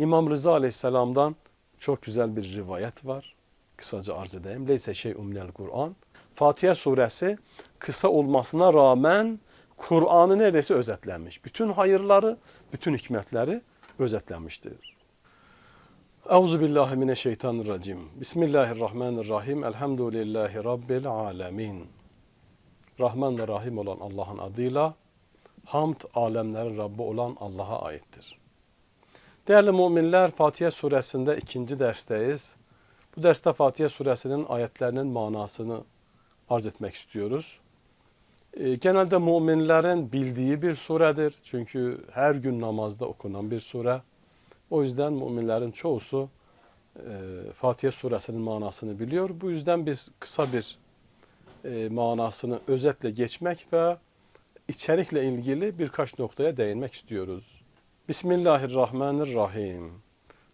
İmam Rıza Aleyhisselam'dan çok güzel bir rivayet var. Kısaca arz edeyim. Leyse şey minel Kur'an. Fatiha suresi kısa olmasına rağmen Kur'an'ı neredeyse özetlenmiş. Bütün hayırları, bütün hikmetleri özetlenmiştir. Euzu billahi mineşşeytanirracim. Bismillahirrahmanirrahim. Elhamdülillahi rabbil alamin. Rahman ve Rahim olan Allah'ın adıyla hamd alemlerin Rabbi olan Allah'a aittir. Değerli müminler Fatiha suresinde ikinci dersteyiz. Bu derste Fatiha suresinin ayetlerinin manasını arz etmek istiyoruz. E, genelde müminlerin bildiği bir suredir. Çünkü her gün namazda okunan bir sure. O yüzden müminlerin çoğusu e, Fatiha suresinin manasını biliyor. Bu yüzden biz kısa bir e, manasını özetle geçmek ve içerikle ilgili birkaç noktaya değinmek istiyoruz. Bismillahirrahmanirrahim.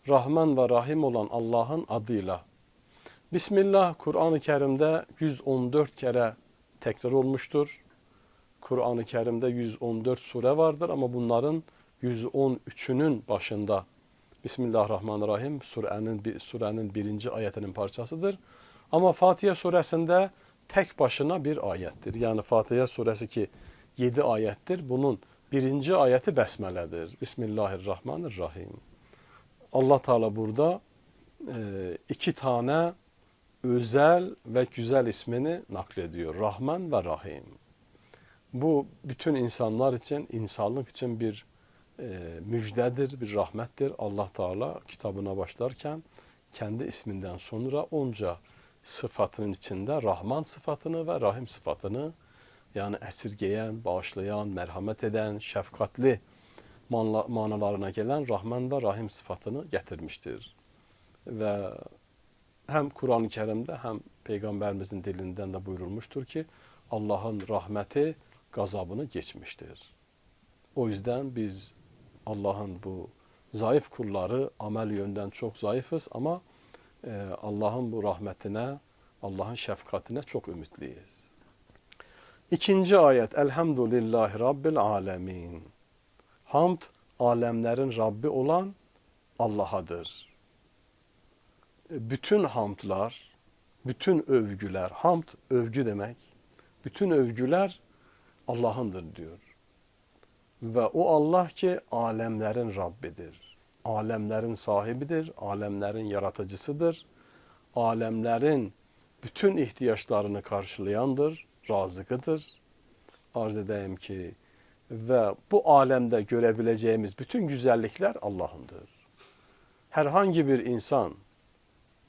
Rahman ve Rahim olan Allah'ın adıyla. Bismillah Kur'an-ı Kerim'de 114 kere tekrar olmuştur. Kur'an-ı Kerim'de 114 sure vardır ama bunların 113'ünün başında Bismillahirrahmanirrahim surenin, surenin birinci ayetinin parçasıdır. Ama Fatiha suresinde tek başına bir ayettir. Yani Fatiha suresi ki 7 ayettir. Bunun birinci ayeti Besmele'dir. Bismillahirrahmanirrahim. Allah Teala burada e, iki tane özel ve güzel ismini naklediyor. Rahman ve Rahim. Bu bütün insanlar için, insanlık için bir e, müjdedir, bir rahmettir. Allah Teala kitabına başlarken kendi isminden sonra onca sıfatının içinde Rahman sıfatını ve Rahim sıfatını yani esirgeyen, bağışlayan, merhamet eden, şefkatli manalarına gelen Rahman ve Rahim sıfatını getirmiştir. Ve hem Kur'an-ı Kerim'de hem Peygamberimizin dilinden de buyurulmuştur ki Allah'ın rahmeti gazabını geçmiştir. O yüzden biz Allah'ın bu zayıf kulları amel yönden çok zayıfız ama e, Allah'ın bu rahmetine, Allah'ın şefkatine çok ümitliyiz. İkinci ayet Elhamdülillahi Rabbil Alemin. Hamd alemlerin Rabbi olan Allah'adır. Bütün hamdlar, bütün övgüler, hamd övgü demek. Bütün övgüler Allah'ındır diyor. Ve o Allah ki alemlerin Rabbidir. Alemlerin sahibidir, alemlerin yaratıcısıdır. Alemlerin bütün ihtiyaçlarını karşılayandır, razıkıdır. Arz edeyim ki ve bu alemde görebileceğimiz bütün güzellikler Allah'ındır. Herhangi bir insan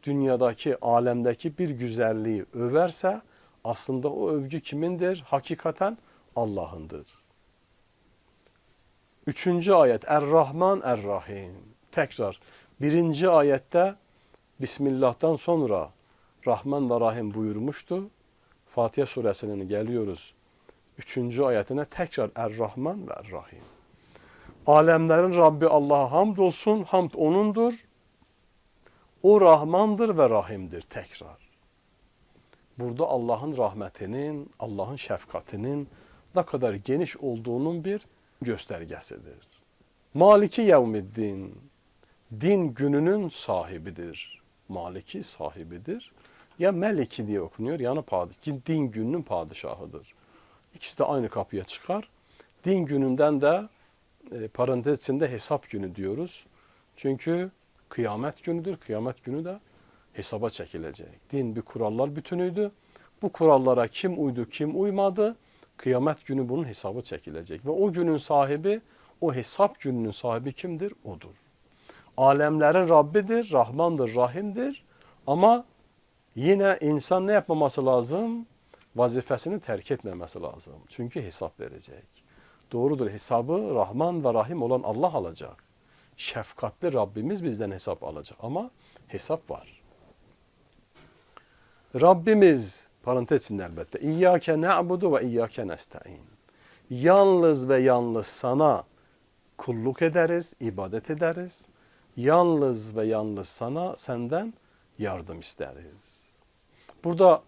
dünyadaki, alemdeki bir güzelliği överse aslında o övgü kimindir? Hakikaten Allah'ındır. Üçüncü ayet Er-Rahman Er-Rahim. Tekrar birinci ayette Bismillah'tan sonra Rahman ve Rahim buyurmuştu. Fatiha suresinin geliyoruz. Üçüncü ayetine tekrar Er-Rahman ve Er-Rahim. Alemlerin Rabbi Allah'a hamd olsun. Hamd O'nundur. O Rahmandır ve Rahim'dir tekrar. Burada Allah'ın rahmetinin, Allah'ın şefkatinin ne kadar geniş olduğunun bir göstergesidir. Maliki yevmiddin, din gününün sahibidir. Maliki sahibidir. Ya Meliki diye okunuyor yani padişah, din gününün padişahıdır. İkisi de aynı kapıya çıkar. Din gününden de e, parantez içinde hesap günü diyoruz. Çünkü kıyamet günüdür. Kıyamet günü de hesaba çekilecek. Din bir kurallar bütünüydü. Bu kurallara kim uydu, kim uymadı? Kıyamet günü bunun hesabı çekilecek. Ve o günün sahibi, o hesap gününün sahibi kimdir? Odur. Alemlerin Rabbidir, Rahmandır, Rahim'dir. Ama yine insan ne yapmaması lazım? Vazifesini terk etmemesi lazım. Çünkü hesap verecek. Doğrudur hesabı Rahman ve Rahim olan Allah alacak. Şefkatli Rabbimiz bizden hesap alacak. Ama hesap var. Rabbimiz parantez içinde elbette. İyyâke na'budu ve iyyâke nesta'in. Yalnız ve yalnız sana kulluk ederiz, ibadet ederiz. Yalnız ve yalnız sana senden yardım isteriz. Burada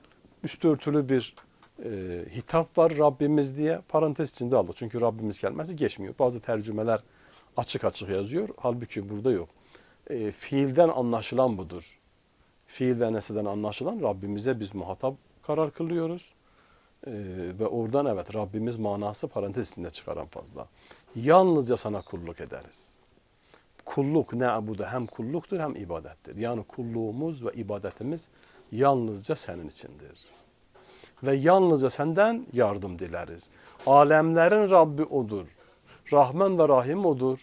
üst örtülü bir e, hitap var Rabbimiz diye parantez içinde aldı. Çünkü Rabbimiz kelimesi geçmiyor. Bazı tercümeler açık açık yazıyor. Halbuki burada yok. e, fiilden anlaşılan budur. Fiil ve nesneden anlaşılan Rabbimize biz muhatap karar kılıyoruz. E, ve oradan evet Rabbimiz manası parantez içinde çıkaran fazla. Yalnızca sana kulluk ederiz. Kulluk ne abudu hem kulluktur hem ibadettir. Yani kulluğumuz ve ibadetimiz yalnızca senin içindir. Ve yalnızca senden yardım dileriz. Alemlerin Rabbi odur. Rahman ve Rahim odur.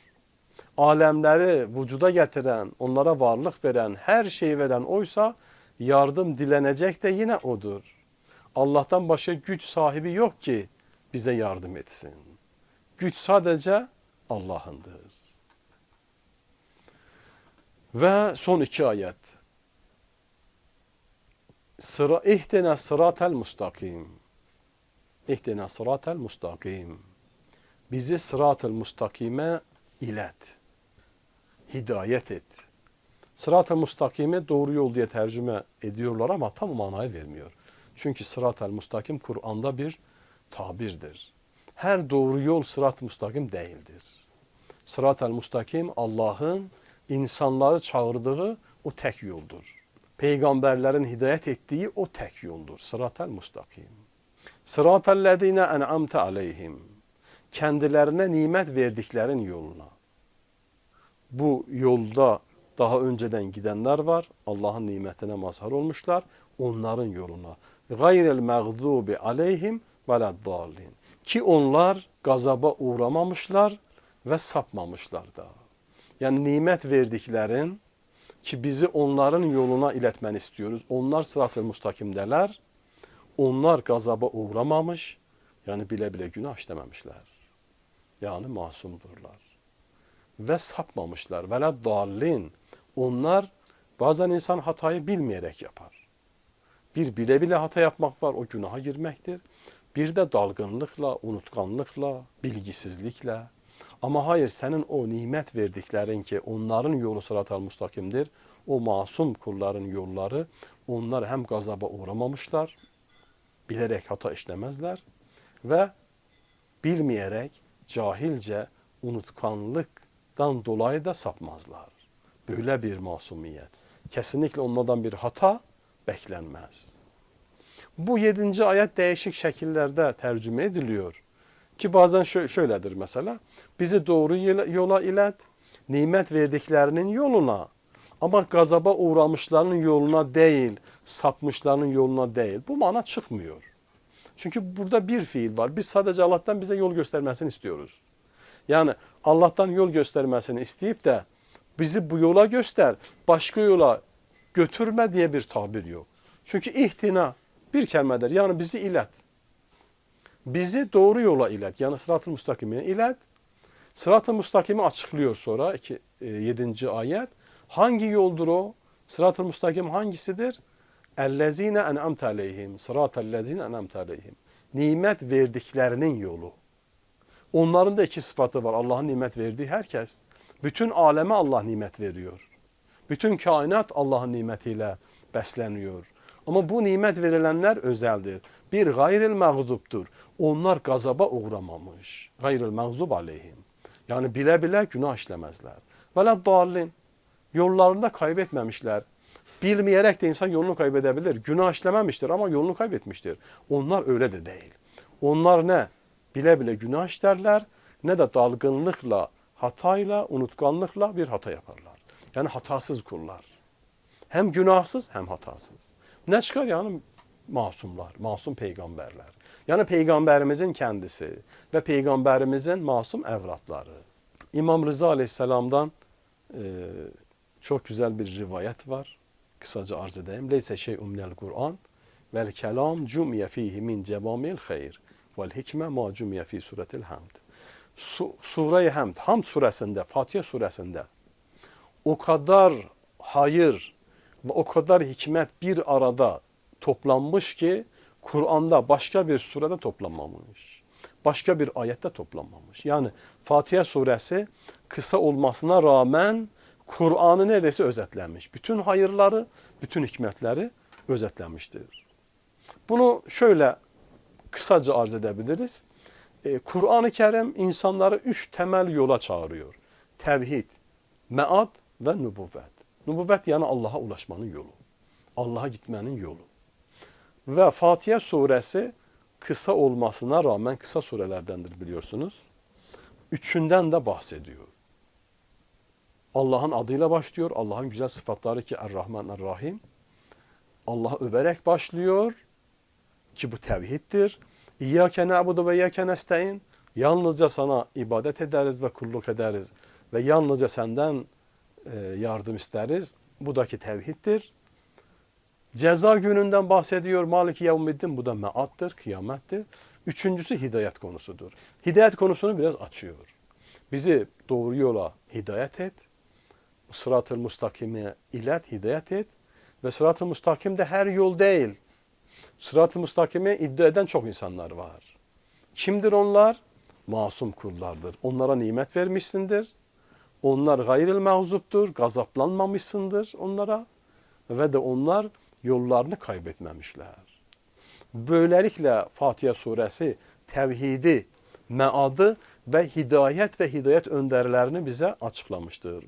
Alemleri vücuda getiren, onlara varlık veren, her şeyi veren oysa yardım dilenecek de yine odur. Allah'tan başka güç sahibi yok ki bize yardım etsin. Güç sadece Allah'ındır. Ve son iki ayet. Sıra ihdina sıratel mustakim. İhdina sıratel mustakim. Bizi sıratel mustakime ilet. Hidayet et. Sırat-ı mustakime doğru yol diye tercüme ediyorlar ama tam manayı vermiyor. Çünkü sırat-ı mustakim Kur'an'da bir tabirdir. Her doğru yol sırat-ı mustakim değildir. Sırat-ı mustakim Allah'ın insanları çağırdığı o tek yoldur. Peygamberlerin hidayet ettiği o tek yoldur. Sırat-ı mustakim. Sırat-ı lezine en'amte aleyhim. Kendilerine nimet verdiklerin yoluna. Bu yolda daha önceden gidenler var. Allah'ın nimetine mazhar olmuşlar. Onların yoluna. Gayrel mağdubi aleyhim veleddallin. Ki onlar gazaba uğramamışlar ve sapmamışlar da. Yani nimet verdiklerin ki bizi onların yoluna iletmeni istiyoruz. Onlar sırat-ı. Onlar gazaba uğramamış. Yani bile bile günah işlememişler. Yani masumdurlar. Ve sapmamışlar. Vele dallin. Onlar bazen insan hatayı bilmeyerek yapar. Bir bile bile hata yapmak var o günaha girmektir. Bir de dalgınlıkla, unutkanlıkla, bilgisizlikle. Ama hayır senin o nimet verdiklerin ki onların yolu sırat-ı mustakimdir. O masum kulların yolları onlar hem gazaba uğramamışlar, bilerek hata işlemezler ve bilmeyerek cahilce unutkanlıktan dolayı da sapmazlar. Böyle bir masumiyet. Kesinlikle onlardan bir hata beklenmez. Bu yedinci ayet değişik şekillerde tercüme ediliyor. Ki bazen şö- şöyledir mesela. Bizi doğru yola ilet, nimet verdiklerinin yoluna ama gazaba uğramışların yoluna değil, sapmışların yoluna değil. Bu mana çıkmıyor. Çünkü burada bir fiil var. Biz sadece Allah'tan bize yol göstermesini istiyoruz. Yani Allah'tan yol göstermesini isteyip de bizi bu yola göster, başka yola götürme diye bir tabir yok. Çünkü ihtina bir kelimedir. Yani bizi ilet. Bizi doğru yola ilet. Yani sırat-ı müstakimine ilet. Sırat-ı müstakimi açıklıyor sonra 2, 7. ayet. Hangi yoldur o? Sırat-ı müstakim hangisidir? Ellezine en'amte aleyhim. Sırat-ellezine en'amte aleyhim. Nimet verdiklerinin yolu. Onların da iki sıfatı var. Allah'ın nimet verdiği herkes. Bütün aleme Allah nimet veriyor. Bütün kainat Allah'ın nimetiyle besleniyor. Ama bu nimet verilenler özeldir. Bir gayril mağduptur. Onlar gazaba uğramamış. Gayril mağdub aleyhim. Yani bile bile günah işlemezler. Vela dallin. Yollarında kaybetmemişler. Bilmeyerek de insan yolunu kaybedebilir. Günah işlememiştir ama yolunu kaybetmiştir. Onlar öyle de değil. Onlar ne? Bile bile günah işlerler ne de dalgınlıkla, hatayla, unutkanlıkla bir hata yaparlar. Yani hatasız kullar. Hem günahsız hem hatasız. Ne çıkar yani? Masumlar, masum peygamberler. Yani peygamberimizin kendisi ve peygamberimizin masum evlatları. İmam Rıza Aleyhisselam'dan e, çok güzel bir rivayet var. Kısaca arz edeyim. Leyse şey'un minel Kur'an vel kelam cumiye fihi min cevamil hayr vel hikme ma cumiye fi suretil hamd. Su, Sure-i Hamd, Hamd suresinde, Fatiha suresinde o kadar hayır ve o kadar hikmet bir arada toplanmış ki Kur'an'da başka bir surede toplanmamış. Başka bir ayette toplanmamış. Yani Fatiha suresi kısa olmasına rağmen Kur'an'ı neredeyse özetlenmiş. Bütün hayırları, bütün hikmetleri özetlenmiştir. Bunu şöyle kısaca arz edebiliriz. Ee, Kur'an-ı Kerim insanları üç temel yola çağırıyor. Tevhid, mead ve nübüvvet. Nübüvvet yani Allah'a ulaşmanın yolu. Allah'a gitmenin yolu. Ve Fatiha suresi kısa olmasına rağmen kısa surelerdendir biliyorsunuz. Üçünden de bahsediyor. Allah'ın adıyla başlıyor. Allah'ın güzel sıfatları ki Er-Rahman Er-Rahim. Allah'ı överek başlıyor ki bu tevhiddir. İyyâke na'budu ve iyyâke nestaîn. Yalnızca sana ibadet ederiz ve kulluk ederiz ve yalnızca senden e, yardım isteriz. Bu da ki tevhiddir. Ceza gününden bahsediyor Maliki Yevmiddin. Bu da meattır, kıyamettir. Üçüncüsü hidayet konusudur. Hidayet konusunu biraz açıyor. Bizi doğru yola hidayet et. Sırat-ı mustakime ilet, hidayet et. Ve sırat-ı mustakimde her yol değil. Sırat-ı mustakime iddia eden çok insanlar var. Kimdir onlar? Masum kullardır. Onlara nimet vermişsindir. Onlar gayril mağzuptur, gazaplanmamışsındır onlara ve de onlar yollarını kaybetmemişler. Böylelikle Fatiha suresi tevhidi, meadı ve hidayet ve hidayet önderlerini bize açıklamıştır.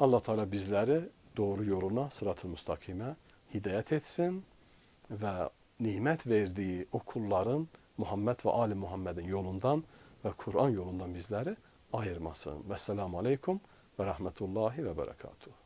Allah Teala bizleri doğru yoluna, sırat-ı müstakime hidayet etsin ve nimet verdiği o kulların Muhammed ve Ali Muhammed'in yolundan ve Kur'an yolundan bizleri ayırmasın. Vesselamu Aleyküm ve Rahmetullahi ve Berekatuhu.